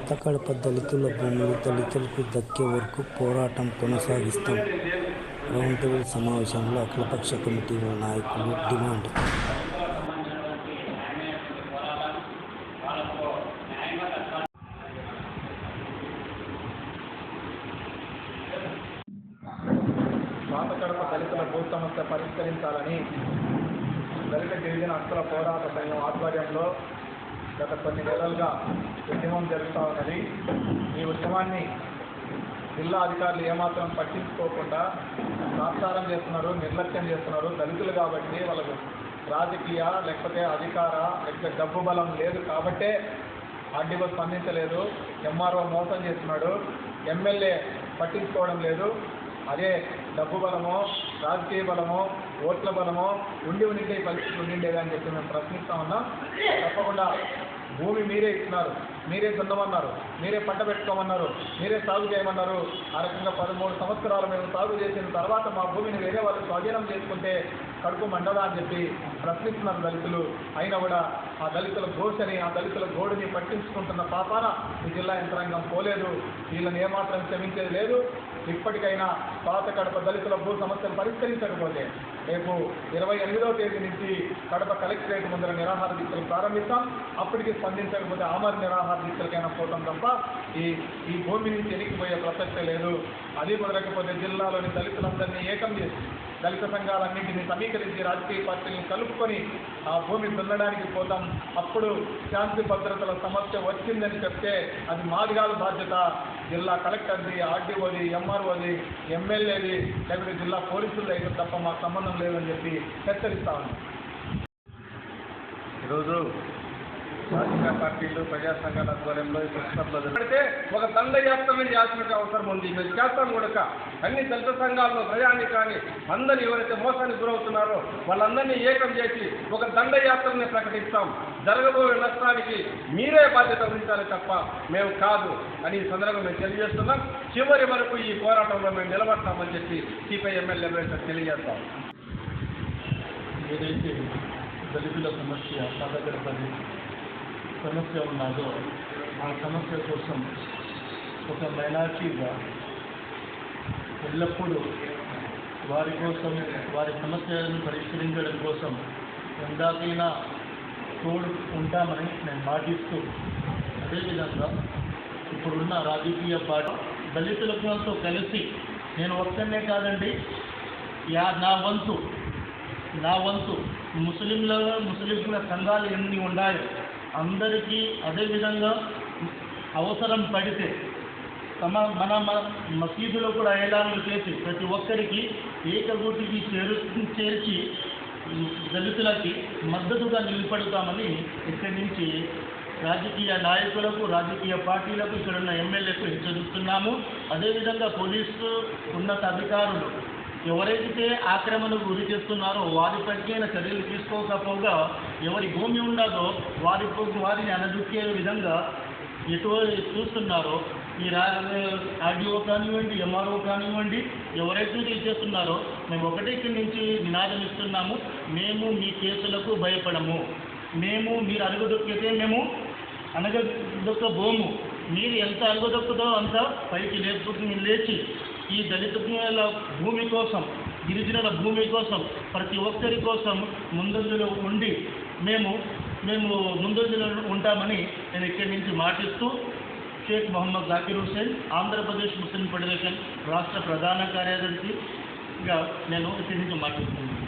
కడప దళితుల భూములు దళితులకు దక్కే వరకు పోరాటం కొనసాగిస్తాం. రౌండ్ టేబుల్ సమావేశంలో అఖిలపక్ష కమిటీ నాయకులు డిమాండ్. పాత కడప దళితుల భూ సమస్య పరిష్కరించాలని దళిత గిరిజన హక్కుల పోరాట సంఘం ఆధ్వర్యంలో గత కొన్ని నెలలుగా ఉద్యమం జరుగుతూ ఉన్నది. ఈ ఉద్యమాన్ని జిల్లా అధికారులు ఏమాత్రం పట్టించుకోకుండా సాత్సారం చేస్తున్నారు నిర్లక్ష్యం చేస్తున్నారు దళితులు కాబట్టి వాళ్ళకు రాజకీయ లేకపోతే అధికార లేకపోతే డబ్బు బలం లేదు కాబట్టే ఆర్డీఓ స్పందించలేదు ఎంఆర్ఓ మోసం చేస్తున్నాడు ఎమ్మెల్యే పట్టించుకోవడం లేదు. అదే డబ్బు బలమో రాజకీయ బలమో ఓట్ల బలమో ఉండి ఉండిండే పరిస్థితి ఉండిండేది అని చెప్పి మేము ప్రశ్నిస్తా ఉన్నాం. తప్పకుండా భూమి మీరే ఇస్తున్నారు మీరే దున్నమన్నారు మీరే పంట పెట్టుకోమన్నారు మీరే సాగు చేయమన్నారు. ఆ రకంగా పదమూడు సంవత్సరాలు మేము సాగు చేసిన తర్వాత మా భూమిని వేరే వాళ్ళు స్వాధీనం చేసుకుంటే కడుపు మండదా అని చెప్పి ప్రశ్నిస్తున్నారు దళితులు. అయినా కూడా ఆ దళితుల ఘోషని ఆ దళితుల గోడుని పట్టించుకుంటున్న పాపాన ఈ జిల్లా యంత్రాంగం పోలేదు. వీళ్ళని ఏమాత్రం క్షమించేది లేదు. ఇప్పటికైనా పాత కడప దళితుల భూ సమస్యను పరిష్కరించకపోతే రేపు ఇరవై ఎనిమిదవ తేదీ నుంచి కడప కలెక్టరేట్ ముందర నిరాహార దీక్షలు ప్రారంభిస్తాం. అప్పటికి స్పందించకపోతే ఆమర నిరాహార దీక్షలకైనా పోతాం తప్ప ఈ ఈ భూమి నుంచి ఎనికిపోయే ప్రసక్తే లేదు. అది కుదరకపోతే జిల్లాలోని దళితులందరినీ ఏకం చేసి దళిత సంఘాలన్నింటినీ సమీకరించి రాజకీయ పార్టీలను కలుపుకొని ఆ భూమి దున్నడానికి పోతాం. అప్పుడు శాంతి భద్రతల సమస్య వచ్చిందని చెప్తే అది మాది కాదు బాధ్యత. జిల్లా కలెక్టర్ది ఆర్డీఓది ఎంఆర్ఓది ఎమ్మెల్యేది లేకపోతే జిల్లా పోలీసులు అయితే తప్ప మాకు సంబంధం లేదని చెప్పి హెచ్చరిస్తా ఉన్నాం. ఈరోజు రాజకీయ పార్టీలు. ప్రజా సంఘాల ఆధ్వర్యంలో ఈ పుస్తకంలో పెడితే ఒక దండయాత్రమే చేయాల్సిన అవసరం ఉంది. మేము చేస్తాం కూడా అన్ని దళిత సంఘాలను ప్రయాణికాన్ని అందరూ ఎవరైతే మోసానికి గురవుతున్నారో వాళ్ళందరినీ ఏకం చేసి ఒక దండయాత్రని ప్రకటిస్తాం. జరగబోయే నష్టానికి మీరే బాధ్యత వహించాలి తప్ప మేము కాదు అని ఈ సందర్భంగా మేము తెలియజేస్తున్నాం. చివరి వరకు ఈ పోరాటంలో మేము నిలబడతామని చెప్పి సిపిఐ ఎమ్మెల్యే తెలియజేస్తాం. ఏదైతే దళితుల సమస్య సాధగడపది సమస్య ఉన్నదో ఆ సమస్య కోసం ఒక మైనార్టీగా ఎల్లప్పుడూ వారి కోసం వారి సమస్యలను పరిష్కరించడం కోసం ఎందాకైనా తోడు ఉంటామని నేను భావిస్తూ అదేవిధంగా ఇప్పుడున్న రాజకీయ పార్టీ దళితులతో కలిసి నేను ఒక్కనే కాదండి యా నా వంతు నా వంతు ముస్లింల ముస్లింల సంఘాలు ఎన్ని ఉన్నాయో అందరికీ అదేవిధంగా అవసరం పడితే తమ మన మ- మసీదులో కూడా ఏలాన్లు చేసి ప్రతి ఒక్కరికి ఏకగూటికి చేరు చేర్చి దళితులకి మద్దతుగా నిలబడతామని ఇక్కడి నుంచి రాజకీయ నాయకులకు రాజకీయ పార్టీలకు ఇక్కడున్న ఎమ్మెల్యేకు హెచ్చరిస్తున్నాము. అదేవిధంగా పోలీసు ఉన్నత అధికారులు ఎవరైతే ఆక్రమణకు గురి చేస్తున్నారో వారిపైన చర్యలు తీసుకోకపోగా ఎవరి భూమి ఉండదో వారి వారిని అనదుక్కే విధంగా ఎటు చూస్తున్నారో ఈ రా ఆర్డీఓ కానివ్వండి ఎంఆర్ఓ కానివ్వండి ఎవరైతే తీసేస్తున్నారో చేస్తున్నారో మేము ఒకటే ఇక్కడి నుంచి నినాదం ఇస్తున్నాము. మేము మీ కేసులకు భయపడము. మేము మీరు అడుగుదొక్కితే మేము అనగదొక్క భూము మీరు ఎంత అడుగుదొక్కుతో అంత పైకి లేపు లేచి ఈ దళితుల భూమి కోసం గిరిజనుల భూమి కోసం ప్రతి ఒక్కరి కోసం ముందంజలో ఉండి మేము మేము ముందంజలో ఉంటామని నేను ఇక్కడి నుంచి మాటిస్తూ షేక్ మొహమ్మద్ జాకిర్ హుసేన్ ఆంధ్రప్రదేశ్ ముస్లిం ఫెడరేషన్ రాష్ట్ర ప్రధాన కార్యదర్శిగా నేను ఇక్కడి నుంచి మాటిస్తున్నాను.